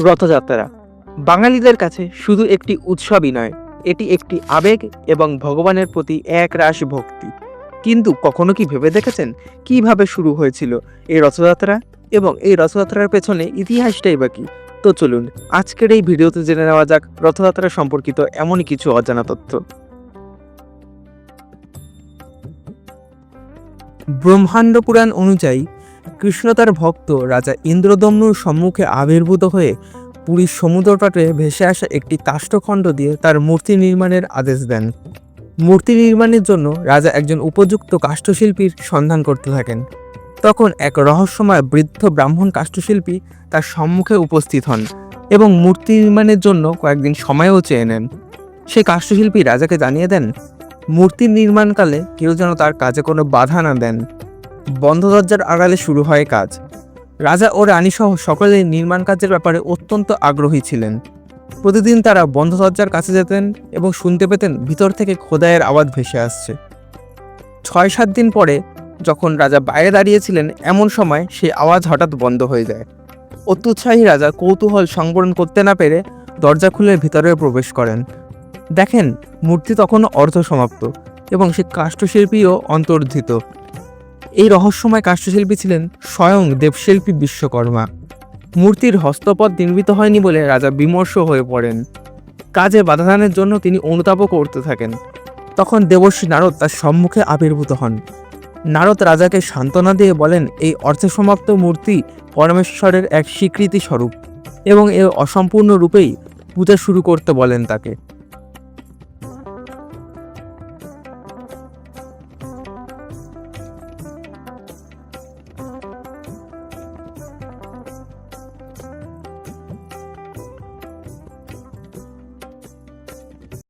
রথযাত্রা বাঙালিদের কাছে শুধু একটি উৎসবই নয়, এটি একটি আবেগ এবং ভগবানের প্রতি এক রাশ ভক্তি। কিন্তু কখনো কি ভেবে দেখেছেন কীভাবে শুরু হয়েছিল এই রথযাত্রা এবং এই রথযাত্রার পেছনে ইতিহাসটাই বা কি? তো চলুন, আজকের এই ভিডিওতে জেনে নেওয়া যাক রথযাত্রা সম্পর্কিত এমনই কিছু অজানা তথ্য। ব্রহ্মাণ্ড পুরাণ অনুযায়ী কৃষ্ণ তার ভক্ত, রাজা ইন্দ্রদম্নুর সম্মুখে আবির্ভূত হয়ে পুরীর সমুদ্র তটে ভেসে আসা একটি কাষ্ঠখণ্ড দিয়ে তার মূর্তি নির্মাণের আদেশ দেন। মূর্তি নির্মাণের জন্য রাজা একজন উপযুক্ত কাষ্ঠশিল্পীর সন্ধান করতে থাকেন। তখন এক রহস্যময় বৃদ্ধ ব্রাহ্মণ কাষ্ঠশিল্পী তার সম্মুখে উপস্থিত হন এবং মূর্তি নির্মাণের জন্য কয়েকদিন সময়ও চেয়ে নেন। সেই কাষ্ঠশিল্পী রাজাকে জানিয়ে দেন, মূর্তি নির্মাণকালে কেউ যেন তার কাজে কোনো বাধা না দেন। বন্ধ দরজার আড়ালে শুরু হয় কাজ। রাজা ও রানীসহ সকলেই নির্মাণ কাজের ব্যাপারে অত্যন্ত আগ্রহী ছিলেন। প্রতিদিন তারা বন্ধ দরজার কাছে যেতেন এবং শুনতে পেতেন ভিতর থেকে খোদাইয়ের আওয়াজ ভেসে আসছে। ছয় সাত দিন পরে যখন রাজা বাইরে দাঁড়িয়েছিলেন, এমন সময় সেই আওয়াজ হঠাৎ বন্ধ হয়ে যায়। অত্যুৎসাহী রাজা কৌতূহল সংবরণ করতে না পেরে দরজা খুলে ভিতরে প্রবেশ করেন। দেখেন, মূর্তি তখনও অর্ধসমাপ্ত এবং সে কাষ্ঠশিল্পীও অন্তর্ধিত। এই রহস্যময় কাষ্ঠশিল্পী ছিলেন স্বয়ং দেবশিল্পী বিশ্বকর্মা। মূর্তির হস্তপদ নির্মিত হয়নি বলে রাজা বিমর্ষ হয়ে পড়েন। কাজে বাধাদানের জন্য তিনি অনুতাপও করতে থাকেন। তখন দেবর্ষী নারদ তার সম্মুখে আবির্ভূত হন। নারদ রাজাকে সান্ত্বনা দিয়ে বলেন, এই অর্ধসমাপ্ত মূর্তি পরমেশ্বরের এক স্বীকৃতি স্বরূপ এবং এর অসম্পূর্ণ রূপেই পূজা শুরু করতে বলেন তাকে।